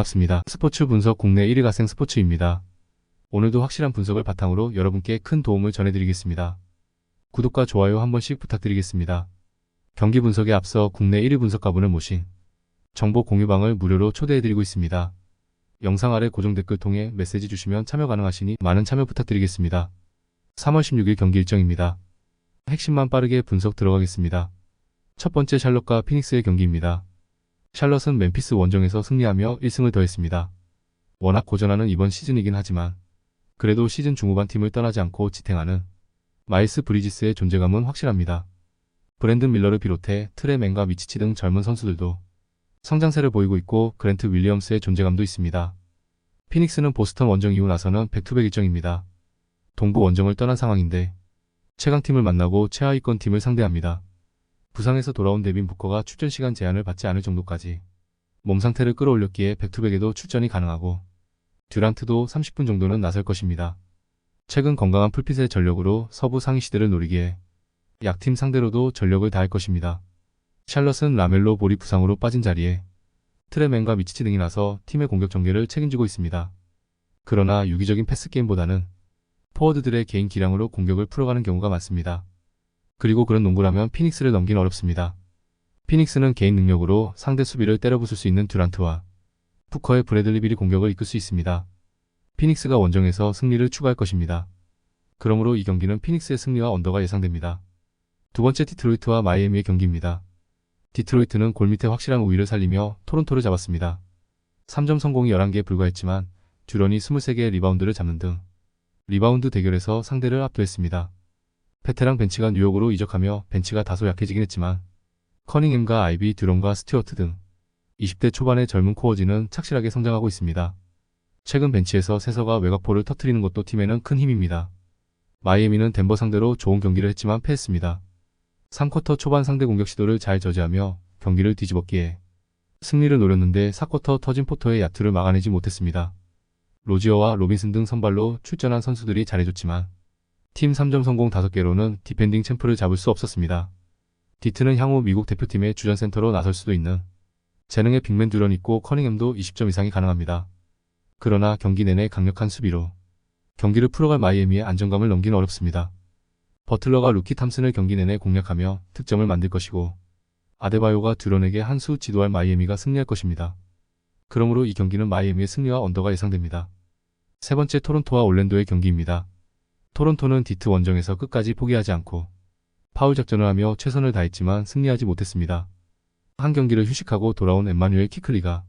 반갑습니다. 스포츠 분석 국내 1위 가생 스포츠입니다. 오늘도 확실한 분석을 바탕으로 여러분께 큰 도움을 전해드리겠습니다. 구독과 좋아요 한 번씩 부탁드리겠습니다. 경기 분석에 앞서 국내 1위 분석가분을 모신 정보 공유방을 무료로 초대해드리고 있습니다. 영상 아래 고정 댓글 통해 메시지 주시면 참여 가능하시니 많은 참여 부탁드리겠습니다. 3월 16일 경기 일정입니다. 핵심만 빠르게 분석 들어가겠습니다. 첫 번째 샬럿과 피닉스의 경기입니다. 샬럿은 멤피스 원정에서 승리하며 1승을 더했습니다. 워낙 고전하는 이번 시즌이긴 하지만 그래도 시즌 중후반 팀을 떠나지 않고 지탱하는 마일스 브리지스의 존재감은 확실합니다. 브랜든 밀러를 비롯해 트레맨과 미치치 등 젊은 선수들도 성장세를 보이고 있고 그랜트 윌리엄스의 존재감도 있습니다. 피닉스는 보스턴 원정 이후 나서는 백투백 일정입니다. 동부 원정을 떠난 상황인데 최강팀을 만나고 최하위권 팀을 상대합니다. 부상에서 돌아온 데빈 부커가 출전 시간 제한을 받지 않을 정도까지 몸 상태를 끌어올렸기에 백투백에도 출전이 가능하고 듀란트도 30분 정도는 나설 것입니다. 최근 건강한 풀핏의 전력으로 서부 상위 시대를 노리기에 약팀 상대로도 전력을 다할 것입니다. 샬럿은 라멜로 볼이 부상으로 빠진 자리에 트레맨과 미치치 등이 나서 팀의 공격 전개를 책임지고 있습니다. 그러나 유기적인 패스 게임보다는 포워드들의 개인 기량으로 공격을 풀어가는 경우가 많습니다. 그리고 그런 농구라면 피닉스를 넘긴 어렵습니다. 피닉스는 개인 능력으로 상대 수비를 때려부술 수 있는 듀란트와 푸커의 브래들리 빌이 공격을 이끌 수 있습니다. 피닉스가 원정에서 승리를 추가할 것입니다. 그러므로 이 경기는 피닉스의 승리와 언더가 예상됩니다. 두 번째 디트로이트와 마이애미의 경기입니다. 디트로이트는 골 밑에 확실한 우위를 살리며 토론토를 잡았습니다. 3점 성공이 11개에 불과했지만 듀런이 23개의 리바운드를 잡는 등 리바운드 대결에서 상대를 압도했습니다. 페테랑 벤치가 뉴욕으로 이적하며 벤치가 다소 약해지긴 했지만 커닝햄과 아이비, 듀런과 스튜어트 등 20대 초반의 젊은 코어지는 착실하게 성장하고 있습니다. 최근 벤치에서 세서가 외곽포를 터트리는 것도 팀에는 큰 힘입니다. 마이애미는 덴버 상대로 좋은 경기를 했지만 패했습니다. 3쿼터 초반 상대 공격 시도를 잘 저지하며 경기를 뒤집었기에 승리를 노렸는데 4쿼터 터진 포터의 야투를 막아내지 못했습니다. 로지어와 로빈슨 등 선발로 출전한 선수들이 잘해줬지만 팀 3점 성공 5개로는 디펜딩 챔프를 잡을 수 없었습니다. 디트는 향후 미국 대표팀의 주전 센터로 나설 수도 있는 재능의 빅맨 듀런 있고 커닝햄도 20점 이상이 가능합니다. 그러나 경기 내내 강력한 수비로 경기를 풀어갈 마이애미의 안정감을 넘기는 어렵습니다. 버틀러가 루키 탐슨을 경기 내내 공략하며 득점을 만들 것이고 아데바요가 듀런에게 한 수 지도할 마이애미가 승리할 것입니다. 그러므로 이 경기는 마이애미의 승리와 언더가 예상됩니다. 세 번째 토론토와 올랜도의 경기입니다. 토론토는 디트 원정에서 끝까지 포기하지 않고 파울 작전을 하며 최선을 다했지만 승리하지 못했습니다. 한 경기를 휴식하고 돌아온 엠마뉴엘 키클리가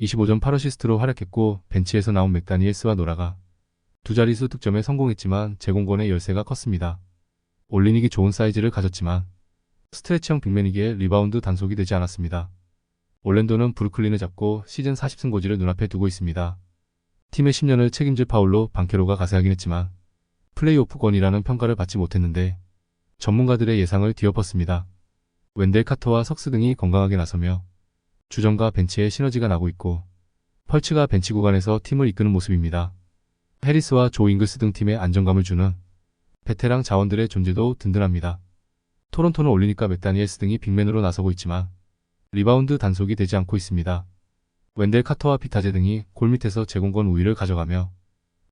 25점 8어시스트로 활약했고 벤치에서 나온 맥다니엘스와 노라가 두 자릿수 득점에 성공했지만 제공권의 열세가 컸습니다. 올리닉이 좋은 사이즈를 가졌지만 스트레치형 빅맨이기에 리바운드 단속이 되지 않았습니다. 올랜도는 브루클린을 잡고 시즌 40승 고지를 눈앞에 두고 있습니다. 팀의 10년을 책임질 파울로 방케로가 가세하긴 했지만 플레이오프권이라는 평가를 받지 못했는데 전문가들의 예상을 뒤엎었습니다. 웬델 카터와 석스 등이 건강하게 나서며 주전과 벤치의 시너지가 나고 있고 펄츠가 벤치 구간에서 팀을 이끄는 모습입니다. 해리스와 조 잉글스 등 팀에 안정감을 주는 베테랑 자원들의 존재도 든든합니다. 토론토는 올리니까 맥다니엘스 등이 빅맨으로 나서고 있지만 리바운드 단속이 되지 않고 있습니다. 웬델 카터와 피타제 등이 골 밑에서 제공권 우위를 가져가며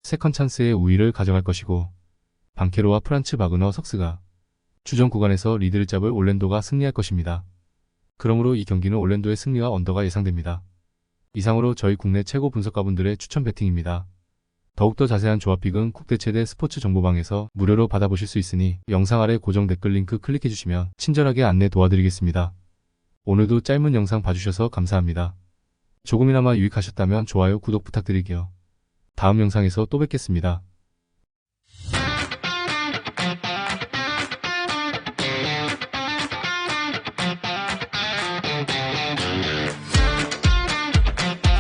세컨 찬스의 우위를 가져갈 것이고 방케로와 프란츠 바그너 석스가 주전 구간에서 리드를 잡을 올랜도가 승리할 것입니다. 그러므로 이 경기는 올랜도의 승리와 언더가 예상됩니다. 이상으로 저희 국내 최고 분석가분들의 추천 배팅입니다. 더욱더 자세한 조합픽은 국대 최대 스포츠 정보방에서 무료로 받아보실 수 있으니 영상 아래 고정 댓글 링크 클릭해주시면 친절하게 안내 도와드리겠습니다. 오늘도 짧은 영상 봐주셔서 감사합니다. 조금이나마 유익하셨다면 좋아요, 구독 부탁드릴게요. 다음 영상에서 또 뵙겠습니다.